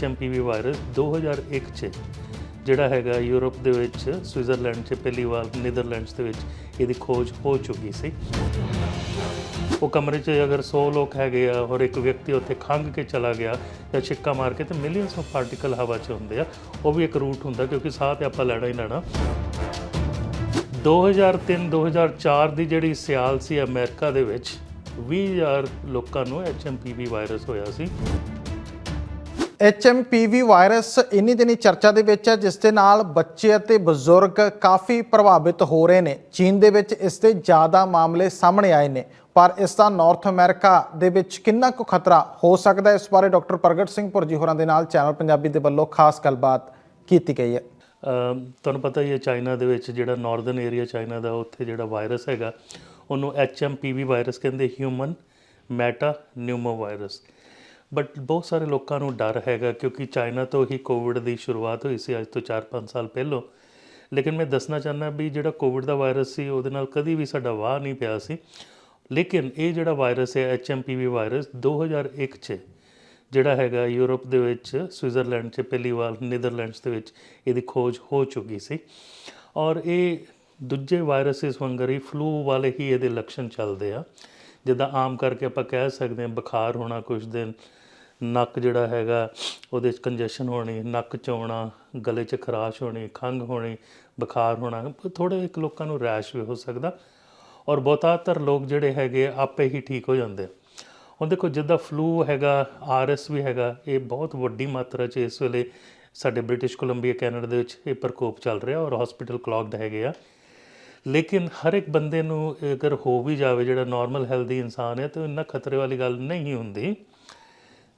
HMPV virus 2001 ਚ, ਜਿਹੜਾ ਹੈਗਾ ਯੂਰਪ ਦੇ ਵਿੱਚ, ਸਵਿਟਜ਼ਰਲੈਂਡ 'ਚ, ਪਹਿਲੀ ਵਾਰ ਨੀਦਰਲੈਂਡਸ ਦੇ ਵਿੱਚ ਇਹਦੀ ਖੋਜ ਹੋ ਚੁੱਕੀ ਸੀ। ਉਹ ਕਮਰੇ 'ਚ ਅਗਰ 100 ਲੋਕ ਹੈਗੇ ਆ ਔਰ ਇੱਕ ਵਿਅਕਤੀ ਉੱਥੇ ਖੰਘ ਕੇ ਚਲਾ ਗਿਆ ਜਾਂ ਛਿੱਕਾ ਮਾਰ ਕੇ, ਤੇ ਮਿਲੀਅਨਸ ਆਫ ਪਾਰਟੀਕਲ ਹਵਾ 'ਚ ਹੁੰਦੇ ਆ। ਉਹ ਵੀ ਇੱਕ ਰੂਟ ਹੁੰਦਾ ਕਿਉਂਕਿ ਸਾਹ ਤੇ ਆਪਾਂ ਲੈਣਾ ਹੀ ਲੈਣਾ। 2003-2004 ਦੀ ਜਿਹੜੀ ਸਿਆਲ ਸੀ ਅਮਰੀਕਾ ਦੇ ਵਿੱਚ 20000 ਲੋਕਾਂ ਨੂੰ HMPV ਵਾਇਰਸ ਹੋਇਆ ਸੀ। HMPV ਵਾਇਰਸ ਇੰਨੀ ਦਿਨੀ ਚਰਚਾ ਦੇ ਵਿੱਚ ਹੈ, ਜਿਸ ਦੇ ਨਾਲ ਬੱਚੇ ਅਤੇ ਬਜ਼ੁਰਗ ਕਾਫੀ ਪ੍ਰਭਾਵਿਤ ਹੋ ਰਹੇ ਨੇ। ਚੀਨ ਦੇ ਵਿੱਚ ਇਸ ਦੇ ਜ਼ਿਆਦਾ ਮਾਮਲੇ ਸਾਹਮਣੇ ਆਏ ਨੇ। ਪਰ ਇਸ ਦਾ ਨਾਰਥ ਅਮਰੀਕਾ ਦੇ ਵਿੱਚ ਕਿੰਨਾ ਕੁ ਖਤਰਾ ਹੋ ਸਕਦਾ ਹੈ, ਇਸ ਬਾਰੇ ਡਾਕਟਰ ਪ੍ਰਗਟ ਸਿੰਘ ਭੁਰਜੀ ਹੋਰਾਂ ਦੇ ਨਾਲ ਚੈਨਲ ਪੰਜਾਬੀ ਦੇ ਵੱਲੋਂ ਖਾਸ ਗੱਲਬਾਤ ਕੀਤੀ ਗਈ ਹੈ। ਤੁਹਾਨੂੰ ਪਤਾ ਹੀ ਹੈ, ਚਾਈਨਾ ਦੇ ਵਿੱਚ ਜਿਹੜਾ ਨਾਰਥਰਨ ਏਰੀਆ ਚਾਈਨਾ ਦਾ ਉੱਥੇ ਜਿਹੜਾ ਵਾਇਰਸ ਹੈਗਾ, ਉਹਨੂੰ HMPV ਵਾਇਰਸ ਕਹਿੰਦੇ human metapneumovirus but ਬਹੁਤ ਸਾਰੇ ਲੋਕਾਂ ਨੂੰ ਡਰ ਹੈਗਾ ਕਿਉਂਕਿ ਚਾਈਨਾ ਤੋਂ ਹੀ ਕੋਵਿਡ ਦੀ ਸ਼ੁਰੂਆਤ ਹੋਈ ਸੀ, ਅੱਜ ਤੋਂ 4-5 ਸਾਲ ਪਹਿਲਾਂ। ਲੇਕਿਨ ਮੈਂ ਦੱਸਣਾ ਚਾਹੁੰਦਾ ਵੀ ਜਿਹੜਾ ਕੋਵਿਡ ਦਾ ਵਾਇਰਸ ਸੀ, ਉਹਦੇ ਨਾਲ ਕਦੀ ਵੀ ਸਾਡਾ ਵਾਹ ਨਹੀਂ ਪਿਆ ਸੀ। ਲੇਕਿਨ ਇਹ ਜਿਹੜਾ ਵਾਇਰਸ ਹੈ HMPV ਵਾਇਰਸ 2001 ਚ, ਜਿਹੜਾ ਹੈਗਾ ਯੂਰਪ ਦੇ ਵਿੱਚ ਸਵਿਟਜ਼ਰਲੈਂਡ 'ਚ, ਪਹਿਲੀ ਵਾਰ ਨੀਦਰਲੈਂਡਸ ਦੇ ਵਿੱਚ ਇਹਦੀ ਖੋਜ ਹੋ ਚੁੱਕੀ ਸੀ। ਔਰ ਇਹ ਦੂਜੇ ਵਾਇਰਸਿਸ ਵਾਂਗਰ ਹੀ ਫਲੂ ਵਾਲੇ ਹੀ ਇਹਦੇ ਲੱਛਣ ਚੱਲਦੇ ਆ। ਜਿੱਦਾਂ ਆਮ ਕਰਕੇ ਆਪਾਂ ਕਹਿ ਸਕਦੇ ਹਾਂ, ਬੁਖਾਰ ਹੋਣਾ ਕੁਝ ਦਿਨ ਨੱਕ ਜਿਹੜਾ ਹੈਗਾ, ਉਹਦੇ 'ਚ ਕੰਜੈਸ਼ਨ ਹੋਣੀ, ਨੱਕ ਚੋਣਾ ਗਲੇ 'ਚ ਖਰਾਸ਼ ਹੋਣੀ, ਖੰਘ ਹੋਣੀ, ਬੁਖਾਰ ਹੋਣਾ ਥੋੜੇ ਇੱਕ ਲੋਕਾਂ ਨੂੰ ਰੈਸ਼ ਵੀ ਹੋ ਸਕਦਾ। ਔਰ ਬਹੁਤਾਤਰ ਲੋਕ ਜਿਹੜੇ ਹੈਗੇ ਆਪੇ ਹੀ ਠੀਕ ਹੋ ਜਾਂਦੇ ਹੁਣ ਦੇਖੋ, ਜਿੱਦਾਂ ਫਲੂ ਹੈਗਾ ਆਰਐਸ ਵੀ ਹੈਗਾ, ਇਹ ਬਹੁਤ ਵੱਡੀ ਮਾਤਰਾ 'ਚ ਇਸ ਵੇਲੇ ਸਾਡੇ ਬ੍ਰਿਟਿਸ਼ ਕੋਲੰਬੀਆ, ਕੈਨੇਡਾ ਦੇ ਵਿੱਚ ਇਹ ਪ੍ਰਕੋਪ ਚੱਲ ਰਿਹਾ ਔਰ ਹਸਪੀਟਲ ਕਲੌਗਡ ਹੈਗੇ ਆ। ਲੇਕਿਨ ਹਰ ਇੱਕ ਬੰਦੇ ਨੂੰ ਅਗਰ ਹੋ ਵੀ ਜਾਵੇ, ਜਿਹੜਾ ਨਾਰਮਲ ਹੈਲਦੀ ਇਨਸਾਨ ਹੈ, ਤਾਂ ਇੰਨਾ ਖਤਰੇ ਵਾਲੀ ਗੱਲ ਨਹੀਂ ਹੁੰਦੀ।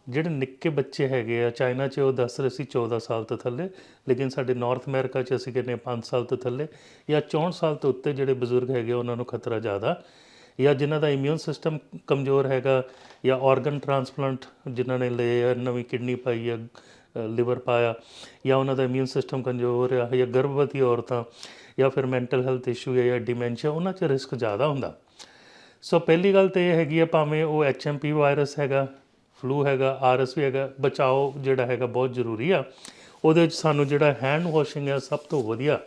ਜਿਹੜੇ ਨਿੱਕੇ ਬੱਚੇ ਹੈਗੇ ਆ, ਚਾਈਨਾ 'ਚ ਉਹ ਦੱਸ ਰਹੇ ਸੀ 14 ਸਾਲ ਤੋਂ ਥੱਲੇ, ਲੇਕਿਨ ਸਾਡੇ ਨਾਰਥ ਅਮਰੀਕਾ 'ਚ ਅਸੀਂ ਕਹਿੰਦੇ 5 ਸਾਲ ਤੋਂ ਥੱਲੇ ਜਾਂ 64 ਸਾਲ ਤੋਂ ਉੱਤੇ ਜਿਹੜੇ ਬਜ਼ੁਰਗ ਹੈਗੇ ਉਹਨਾਂ ਨੂੰ ਖਤਰਾ ਜ਼ਿਆਦਾ ਜਾਂ ਜਿਨ੍ਹਾਂ ਦਾ ਇਮਿਊਨ ਸਿਸਟਮ ਕਮਜ਼ੋਰ ਹੈਗਾ ਜਾਂ ਆਰਗਨ ਟ੍ਰਾਂਸਪਲਾਂਟ ਜਿਨ੍ਹਾਂ ਨੇ ਲਏ ਆ, ਨਵੀਂ ਕਿਡਨੀ ਪਾਈ ਆ ਲਿਵਰ ਪਾਇਆ ਜਾਂ ਉਹਨਾਂ ਦਾ ਇਮਿਊਨ ਸਿਸਟਮ ਕਮਜ਼ੋਰ ਆ ਜਾਂ ਗਰਭਵਤੀ ਔਰਤਾਂ ਜਾਂ ਫਿਰ ਮੈਂਟਲ ਹੈਲਥ ਇਸ਼ੂ ਹੈ ਜਾਂ ਡਿਮੈਂਸ਼ੀਆ ਉਹਨਾਂ 'ਚ ਰਿਸਕ ਜ਼ਿਆਦਾ ਹੁੰਦਾ। ਸੋ ਪਹਿਲੀ ਗੱਲ ਤੇ ਇਹ ਹੈਗੀ ਆ, ਭਾਵੇਂ ਉਹ ਐਚਐਮਪੀ ਵਾਇਰਸ ਹੈਗਾ ਫਲੂ ਹੈਗਾ, ਆਰਐਸ ਵੀ ਹੈਗਾ, ਬਚਾਓ ਜਿਹੜਾ ਹੈਗਾ ਬਹੁਤ ਜ਼ਰੂਰੀ ਆ। ਉਹਦੇ ਵਿੱਚ ਸਾਨੂੰ ਜਿਹੜਾ ਹੈਂਡ ਵਾਸ਼ਿੰਗ ਹੈ ਸਭ ਤੋਂ ਵਧੀਆ।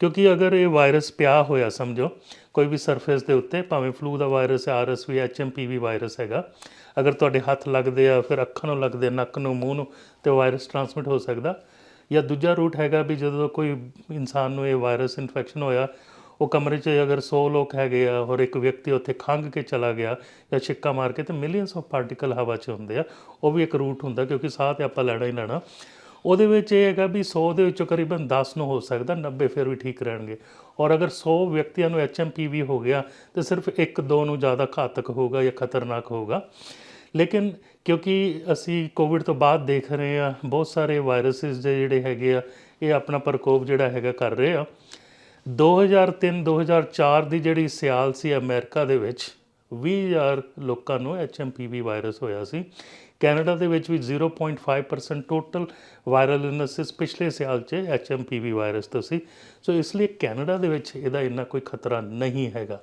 ਕਿਉਂਕਿ ਅਗਰ ਇਹ ਵਾਇਰਸ ਪਿਆ ਹੋਇਆ, ਸਮਝੋ, ਕੋਈ ਵੀ ਸਰਫੇਸ ਦੇ ਉੱਤੇ, ਭਾਵੇਂ ਫਲੂ ਦਾ ਵਾਇਰਸ ਹੈ ਆਰਐਸ ਵੀ ਐਚਐਮਪੀਵੀ ਵਾਇਰਸ ਹੈਗਾ, ਅਗਰ ਤੁਹਾਡੇ ਹੱਥ ਲੱਗਦੇ ਆ, ਫਿਰ ਅੱਖਾਂ ਨੂੰ ਲੱਗਦੇ ਨੱਕ ਨੂੰ, ਮੂੰਹ ਨੂੰ, ਤੇ ਵਾਇਰਸ ਟਰਾਂਸਮਿਟ ਹੋ ਸਕਦਾ। ਜਾਂ ਦੂਜਾ ਰੂਟ ਹੈਗਾ ਵੀ ਜਦੋਂ ਕੋਈ ਇਨਸਾਨ ਨੂੰ ਇਹ ਵਾਇਰਸ ਇਨਫੈਕਸ਼ਨ ਹੋਇਆ ਉਹ ਕਮਰੇ 'ਚ ਅਗਰ 100 ਲੋਕ ਹੈਗੇ ਆ ਔਰ ਇੱਕ ਵਿਅਕਤੀ ਉੱਥੇ ਖੰਘ ਕੇ ਚਲਾ ਗਿਆ ਜਾਂ ਛਿੱਕਾ ਮਾਰ ਕੇ ਤੇ ਮਿਲੀਅਨਸ ਆਫ ਪਾਰਟੀਕਲ ਹਵਾ 'ਚ ਹੁੰਦੇ ਆ, ਉਹ ਵੀ ਇੱਕ ਰੂਟ ਹੁੰਦਾ ਕਿਉਂਕਿ ਸਾਹ ਤੇ ਆਪਾਂ ਲੈਣਾ ਹੀ ਲੈਣਾ। ਉਹਦੇ ਵਿੱਚ ਇਹ ਹੈਗਾ ਵੀ 100 ਦੇ ਵਿੱਚੋਂ ਕਰੀਬਨ 10 ਨੂੰ ਹੋ ਸਕਦਾ 90 ਫਿਰ ਵੀ ਠੀਕ ਰਹਿਣਗੇ। ਔਰ ਅਗਰ 100 ਵਿਅਕਤੀਆਂ ਨੂੰ ਐਚਐਮਪੀਵੀ ਹੋ ਗਿਆ, ਤੇ ਸਿਰਫ 1-2 ਨੂੰ ਜ਼ਿਆਦਾ ਘਾਤਕ ਹੋਊਗਾ ਜਾਂ ਖਤਰਨਾਕ ਹੋਊਗਾ। ਲੇਕਿਨ ਕਿਉਂਕਿ ਅਸੀਂ ਕੋਵਿਡ ਤੋਂ ਬਾਅਦ ਦੇਖ ਰਹੇ ਆ ਬਹੁਤ ਸਾਰੇ ਵਾਇਰਸਿਸ ਦੇ ਜਿਹੜੇ ਹੈਗੇ ਆ, ਇਹ ਆਪਣਾ ਪ੍ਰਕੋਪ ਜਿਹੜਾ ਹੈਗਾ ਕਰ ਰਹੇ ਆ। 2003-2004 ਦੀ ਜਿਹੜੀ ਸਿਆਲ ਸੀ ਅਮਰੀਕਾ ਦੇ ਵਿੱਚ 20000 ਲੋਕਾਂ ਨੂੰ HMPV ਵਾਇਰਸ ਹੋਇਆ ਸੀ। ਕੈਨੇਡਾ ਦੇ ਵਿੱਚ ਵੀ 0.5% ਟੋਟਲ ਵਾਇਰਲ ਇਲਨੈਸਿਸ ਪਿਛਲੇ ਸਾਲ 'ਚ HMPV ਵਾਇਰਸ ਤੋਂ ਸੀ। ਸੋ ਇਸ ਲਈ ਕੈਨੇਡਾ ਦੇ ਵਿੱਚ ਇਹਦਾ ਇੰਨਾ ਕੋਈ ਖਤਰਾ ਨਹੀਂ ਹੈਗਾ।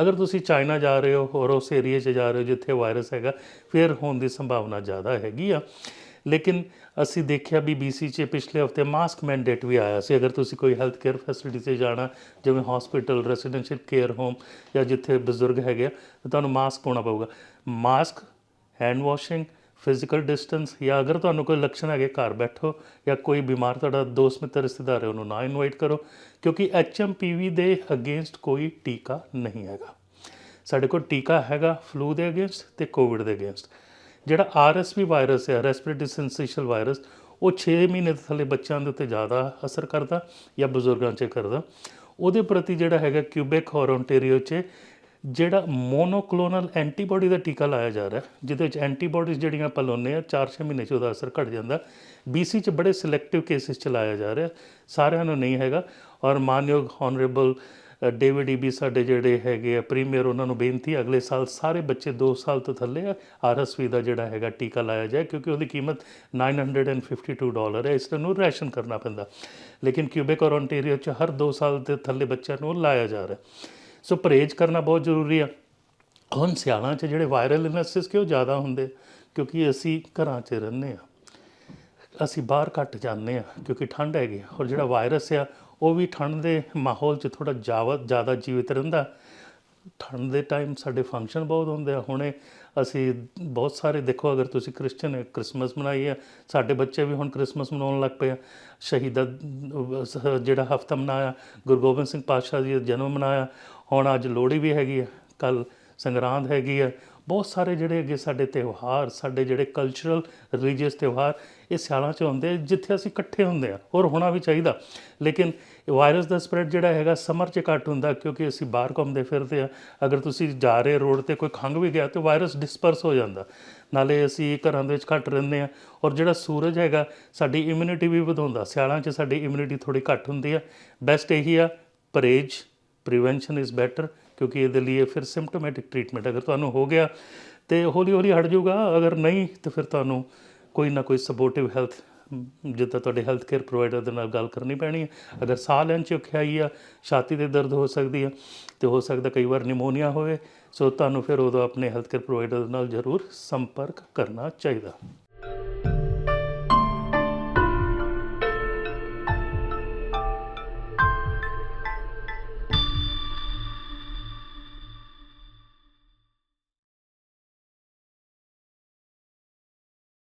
ਅਗਰ ਤੁਸੀਂ ਚਾਈਨਾ ਜਾ ਰਹੇ ਹੋ, ਹੋਰ ਉਸ ਏਰੀਆ 'ਚ ਜਾ ਰਹੇ ਹੋ ਜਿੱਥੇ ਵਾਇਰਸ ਹੈਗਾ, ਫਿਰ ਹੋਣ ਦੀ ਸੰਭਾਵਨਾ ਜ਼ਿਆਦਾ ਹੈਗੀ ਆ। ਲੇਕਿਨ ਅਸੀਂ ਦੇਖਿਆ ਵੀ BC 'ਚ ਪਿਛਲੇ ਹਫ਼ਤੇ ਮਾਸਕ ਮੈਂਡੇਟ ਵੀ ਆਇਆ ਸੀ। ਅਗਰ ਤੁਸੀਂ ਕੋਈ ਹੈਲਥ ਕੇਅਰ ਫੈਸਿਲਿਟੀ 'ਤੇ ਜਾਣਾ, ਜਿਵੇਂ ਹਸਪੀਟਲ ਰੈਜ਼ੀਡੈਂਸ਼ੀਅਲ ਕੇਅਰ ਹੋਮ ਜਾਂ ਜਿੱਥੇ ਬਜ਼ੁਰਗ ਹੈਗੇ ਆ, ਤਾਂ ਤੁਹਾਨੂੰ ਮਾਸਕ ਪਾਉਣਾ ਪਊਗਾ। Mask hand washing physical distance ਜਾਂ ਅਗਰ ਤੁਹਾਨੂੰ ਕੋਈ ਲੱਛਣ ਹੈਗੇ, ਘਰ ਬੈਠੋ ਜਾਂ ਕੋਈ ਬਿਮਾਰ ਤੁਹਾਡਾ ਦੋਸਤ, ਮਿੱਤਰ, ਰਿਸ਼ਤੇਦਾਰ ਹੈ, ਉਹਨੂੰ ਨਾ ਇਨਵਾਈਟ ਕਰੋ, ਕਿਉਂਕਿ HMPV ਦੇ ਅਗੇਂਸਟ ਕੋਈ ਟੀਕਾ ਨਹੀਂ ਹੈਗਾ। ਸਾਡੇ ਕੋਲ ਟੀਕਾ ਹੈਗਾ ਫਲੂ ਦੇ ਅਗੇਂਸਟ ਤੇ ਕੋਵਿਡ ਦੇ ਅਗੇਂਸਟ ਜਿਹੜਾ ਆਰਐਸਵੀ ਵਾਇਰਸ ਹੈ ਰੈਸਪੀਰੇਟਰੀ ਸਿੰਸੀਸ਼ੀਅਲ ਵਾਇਰਸ ਉਹ 6 ਮਹੀਨੇ ਦੇ ਥੱਲੇ ਬੱਚਿਆਂ ਦੇ ਉੱਤੇ ਜ਼ਿਆਦਾ ਅਸਰ ਕਰਦਾ ਜਾਂ ਬਜ਼ੁਰਗਾਂ 'ਚ ਕਰਦਾ। ਉਹਦੇ ਪ੍ਰਤੀ ਜਿਹੜਾ ਹੈਗਾ ਕਿਊਬੈਕ ਔਰ ਓਨਟਾਰੀਓ 'ਚ ਜਿਹੜਾ ਮੋਨੋਕਲੋਨਲ ਐਂਟੀਬਾਡੀ ਦਾ ਟੀਕਾ ਲਾਇਆ ਜਾ ਰਿਹਾ, ਜਿਹਦੇ ਵਿੱਚ ਐਂਟੀਬਾਡੀਜ਼ ਜਿਹੜੀਆਂ ਆਪਾਂ ਲਾਉਂਦੇ ਆ 4-6 ਮਹੀਨੇ 'ਚ ਉਹਦਾ ਅਸਰ ਘਟ ਜਾਂਦਾ। BC 'ਚ ਬੜੇ ਸਿਲੈਕਟਿਵ ਕੇਸਿਸ 'ਚ ਲਾਇਆ ਜਾ ਰਿਹਾ, ਸਾਰਿਆਂ ਨੂੰ ਨਹੀਂ ਹੈਗਾ। ਔਰ ਮਾਨਯੋਗ ਹਾਨਰੇਬਲ ਡੇਵਿਡ ਈਬੀ ਸਾਡੇ ਜਿਹੜੇ ਹੈਗੇ ਆ ਪ੍ਰੀਮੀਅਰ ਉਹਨਾਂ ਨੂੰ ਬੇਨਤੀ ਅਗਲੇ ਸਾਲ ਸਾਰੇ ਬੱਚੇ 2 ਸਾਲ ਤੋਂ ਥੱਲੇ ਆਰਐਸਵੀ ਦਾ ਜਿਹੜਾ ਹੈਗਾ ਟੀਕਾ ਲਾਇਆ ਜਾਏ, ਕਿਉਂਕਿ ਉਹਦੀ ਕੀਮਤ 952 ਡਾਲਰ ਹੈ, ਇਸ ਨੂੰ ਰੈਸ਼ਨ ਕਰਨਾ ਪੈਂਦਾ। ਲੇਕਿਨ ਕਿਊਬੈਕ ਔਰ ਓਨਟਾਰੀਓ 'ਚ ਹਰ 2 ਸਾਲ ਦੇ ਥੱਲੇ ਬੱਚਿਆਂ ਨੂੰ ਉਹ ਲਾਇਆ ਜਾ ਰਿਹਾ। ਸੋ ਪਰਹੇਜ਼ ਕਰਨਾ ਬਹੁਤ ਜ਼ਰੂਰੀ ਆ। ਹੁਣ ਸਿਆਲਾਂ 'ਚ ਜਿਹੜੇ ਵਾਇਰਲ ਇਲਨੈਸਿਸ ਕਿਉਂ ਜ਼ਿਆਦਾ ਹੁੰਦੇ ਕਿਉਂਕਿ ਅਸੀਂ ਘਰਾਂ 'ਚ ਰਹਿੰਦੇ ਆ। ਅਸੀਂ ਬਾਹਰ ਘੱਟ ਜਾਂਦੇ ਆ, ਕਿਉਂਕਿ ਠੰਡ ਹੈਗੀ ਆ। ਔਰ ਜਿਹੜਾ ਵਾਇਰਸ ਆ ਉਹ ਵੀ ਠੰਡ ਦੇ ਮਾਹੌਲ 'ਚ ਥੋੜਾ ਜ਼ਿਆਦਾ ਜੀਵਿਤ ਰਹਿੰਦਾ। ਠੰਡ ਦੇ ਟਾਈਮ ਸਾਡੇ ਫੰਕਸ਼ਨ ਬਹੁਤ ਹੁੰਦੇ ਆ। ਹੁਣੇ ਅਸੀਂ ਬਹੁਤ ਸਾਰੇ, ਦੇਖੋ ਅਗਰ ਤੁਸੀਂ ਕ੍ਰਿਸਚੀਅਨ ਕ੍ਰਿਸਮਸ ਮਨਾਈ ਆ, ਸਾਡੇ ਬੱਚੇ ਵੀ ਹੁਣ ਕ੍ਰਿਸਮਸ ਮਨਾਉਣ ਲੱਗ ਪਏ ਆ। ਸ਼ਹੀਦਾਂ, ਜਿਹੜਾ ਹਫਤਾ ਮਨਾਇਆ, ਗੁਰੂ ਗੋਬਿੰਦ ਸਿੰਘ ਪਾਤਸ਼ਾਹ ਜੀ ਦਾ ਜਨਮ ਮਨਾਇਆ। ਹੁਣ ਅੱਜ ਲੋਹੜੀ ਵੀ ਹੈਗੀ ਆ ਕੱਲ ਸੰਗਰਾਂਦ ਹੈਗੀ ਆ। ਬਹੁਤ ਸਾਰੇ ਜਿਹੜੇ ਅੱਗੇ ਸਾਡੇ ਤਿਉਹਾਰ, ਸਾਡੇ ਜਿਹੜੇ ਕਲਚਰਲ ਰਿਲੀਜੀਅਸ ਤਿਉਹਾਰ, ਇਹ ਸਿਆਲਾਂ 'ਚ ਹੁੰਦੇ ਜਿੱਥੇ ਅਸੀਂ ਇਕੱਠੇ ਹੁੰਦੇ ਆ ਔਰ ਹੋਣਾ ਵੀ ਚਾਹੀਦਾ। ਲੇਕਿਨ ਵਾਇਰਸ ਦਾ ਸਪਰੈਡ ਜਿਹੜਾ ਹੈਗਾ ਸਮਰ 'ਚ ਘੱਟ ਹੁੰਦਾ ਕਿਉਂਕਿ ਅਸੀਂ ਬਾਹਰ ਘੁੰਮਦੇ ਫਿਰਦੇ ਆ। ਅਗਰ ਤੁਸੀਂ ਜਾ ਰਹੇ ਰੋਡ ਤੇ ਕੋਈ ਖੰਘ ਵੀ ਗਿਆ ਤੇ ਵਾਇਰਸ ਡਿਸਪਰਸ ਹੋ ਜਾਂਦਾ। ਨਾਲੇ ਅਸੀਂ ਘਰਾਂ ਦੇ ਵਿੱਚ ਘੱਟ ਰਹਿੰਦੇ ਆ ਔਰ ਜਿਹੜਾ ਸੂਰਜ ਹੈਗਾ, ਸਾਡੀ ਇਮਿਊਨਿਟੀ ਵੀ ਵਧਾਉਂਦਾ। ਸਿਆਲਾਂ 'ਚ ਸਾਡੀ ਇਮਿਊਨਿਟੀ ਥੋੜੀ ਘੱਟ ਹੁੰਦੀ ਆ। ਬੈਸਟ ਇਹੀ ਆ, ਪਰਹੇਜ਼ ਪ੍ਰੀਵੈਂਸ਼ਨ ਇਜ਼ ਬੈਟਰ ਕਿਉਂਕਿ ਇਹਦੇ ਲਈ ਫਿਰ ਸਿੰਪਟੋਮੈਟਿਕ ਟ੍ਰੀਟਮੈਂਟ ਅਗਰ ਤੁਹਾਨੂੰ ਹੋ ਗਿਆ ਤੇ ਹੌਲੀ ਹੌਲੀ ਹਟ ਜਾਊਗਾ, ਅਗਰ ਨਹੀਂ, ਤੇ ਫਿਰ ਤੁਹਾਨੂੰ ਕੋਈ ਨਾ ਕੋਈ ਸਪੋਰਟਿਵ ਹੈਲਥ ਜਿੱਦਾਂ ਤੁਹਾਡੇ ਹੈਲਥ ਕੇਅਰ ਪ੍ਰੋਵਾਈਡਰ ਦੇ ਨਾਲ ਗੱਲ ਕਰਨੀ ਪੈਣੀ ਹੈ। ਅਗਰ ਸਾਹ ਲੈਣ ਚ ਔਖਿਆਈ ਆ, ਛਾਤੀ ਦੇ ਦਰਦ ਹੋ ਸਕਦੀ ਆ, ਤੇ ਹੋ ਸਕਦਾ ਕਈ ਵਾਰ ਨਿਮੋਨੀਆ ਹੋਵੇ, ਸੋ ਤੁਹਾਨੂੰ ਫਿਰ ਉਦੋਂ ਆਪਣੇ ਹੈਲਥ ਕੇਅਰ ਪ੍ਰੋਵਾਈਡਰ ਨਾਲ ਜ਼ਰੂਰ ਸੰਪਰਕ ਕਰਨਾ ਚਾਹੀਦਾ।